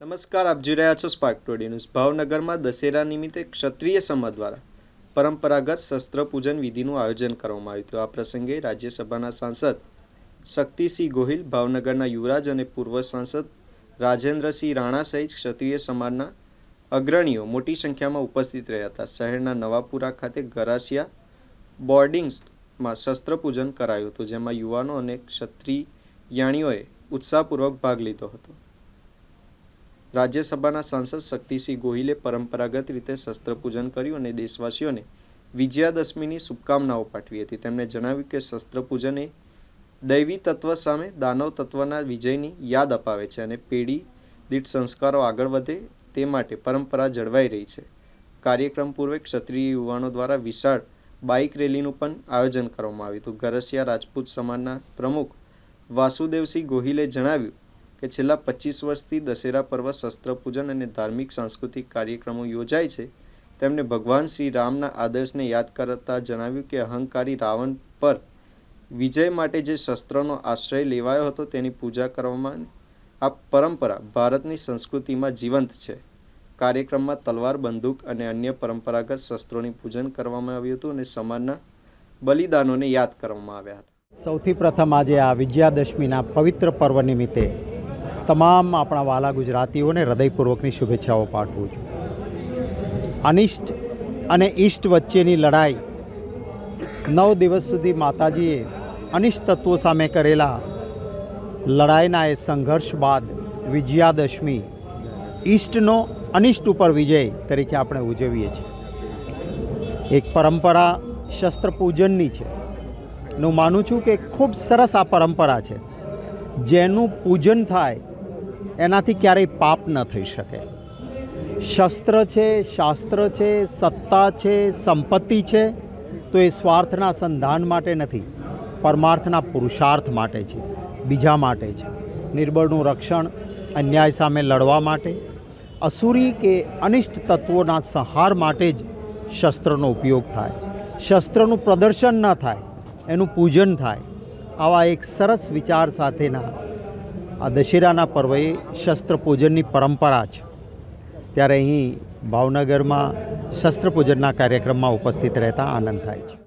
નમસ્કાર, આપ જોઈ રહ્યા છો સ્પાર્ક ટોડી ન્યૂઝ ભાવનગરમાં દશેરા નિમિત્તે ક્ષત્રિય સમાજ દ્વારા પરંપરાગત શસ્ત્ર પૂજન વિધિનું આયોજન કરવામાં આવ્યું હતું. આ પ્રસંગે રાજ્યસભાના સાંસદ શક્તિસિંહ ગોહિલ, ભાવનગરના યુવરાજ અને પૂર્વ સાંસદ રાજેન્દ્રસિંહ રાણા સહિત ક્ષત્રિય સમાજના અગ્રણીઓ મોટી સંખ્યામાં ઉપસ્થિત રહ્યા હતા. શહેરના નવાપુરા ખાતે ગરાસિયા બોર્ડિંગ્સમાં શસ્ત્ર પૂજન કરાયું હતું, જેમાં યુવાનો અને ક્ષત્રિયાણીઓએ ઉત્સાહપૂર્વક ભાગ લીધો હતો. રાજ્યસભાના સાંસદ શક્તિસિંહ ગોહિલે પરંપરાગત રીતે શસ્ત્રપૂજન કર્યું અને દેશવાસીઓને વિજયાદશમીની શુભકામનાઓ પાઠવી હતી. તેમણે જણાવ્યું કે શસ્ત્રપૂજન એ દૈવી તત્વ સામે દાનવ તત્વના વિજયની યાદ અપાવે છે અને પેઢી દીઠ સંસ્કારો આગળ વધે તે માટે પરંપરા જળવાઈ રહી છે. કાર્યક્રમ પૂર્વે ક્ષત્રિય યુવાનો દ્વારા વિશાળ બાઇક રેલીનું પણ આયોજન કરવામાં આવ્યું હતું. ગરસિયા રાજપૂત સમાજના પ્રમુખ વાસુદેવસિંહ ગોહિલે જણાવ્યું કે છેલ્લા પચીસ વર્ષથી દશેરા પર્વ શસ્ત્ર પૂજન અને ધાર્મિક સાંસ્કૃતિક કાર્યક્રમો યોજાય છે. તેમણે ભગવાન શ્રી રામના આદર્શને યાદ કરતા જણાવ્યું કે અહંકારી રાવણ પર વિજય માટે જે શસ્ત્રનો આશ્રય લેવાયો હતો તેની પૂજા કરવામાં આ પરંપરા ભારતની સંસ્કૃતિમાં જીવંત છે. કાર્યક્રમમાં તલવાર, બંદૂક અને અન્ય પરંપરાગત શસ્ત્રોની પૂજન કરવામાં આવ્યું હતું અને સમાજના બલિદાનોને યાદ કરવામાં આવ્યા હતા. સૌથી પ્રથમ આજે આ વિજયાદશમીના પવિત્ર પર્વ નિમિત્તે તમામ આપણા વાલા ગુજરાતીઓને હૃદયપૂર્વકની શુભેચ્છાઓ પાઠવું છું. અનિષ્ટ અને ઈષ્ટ વચ્ચેની લડાઈ નવ દિવસ સુધી માતાજીએ અનિષ્ટ તત્વો સામે કરેલા લડાઈના એ સંઘર્ષ બાદ વિજયાદશમી ઈષ્ટનો અનિષ્ટ ઉપર વિજય તરીકે આપણે ઉજવીએ છીએ. એક પરંપરા શસ્ત્ર પૂજનની છે. હું માનું છું કે ખૂબ સરસ આ પરંપરા છે. જેનું પૂજન થાય એનાથી ક્યારેય પાપ ન થઈ શકે. શસ્ત્ર છે, શાસ્ત્ર છે, સત્તા છે, સંપત્તિ છે, તો એ સ્વાર્થના સંધાન માટે નથી, પરમાર્થના પુરુષાર્થ માટે છે, બીજા માટે છે. નિર્બળનું રક્ષણ, અન્યાય સામે લડવા માટે, અસુરી કે અનિષ્ટ તત્વોના સંહાર માટે જ શસ્ત્રનો ઉપયોગ થાય. શસ્ત્રનું પ્રદર્શન ન થાય, એનું પૂજન થાય. આવા એક સરસ વિચાર સાથેના આ દશેરાના પર્વે શસ્ત્ર પૂજનની પરંપરા છે. ત્યારે અહીં ભાવનગરમાં શસ્ત્ર પૂજનના કાર્યક્રમમાં ઉપસ્થિત રહેતા આનંદ થાય છે.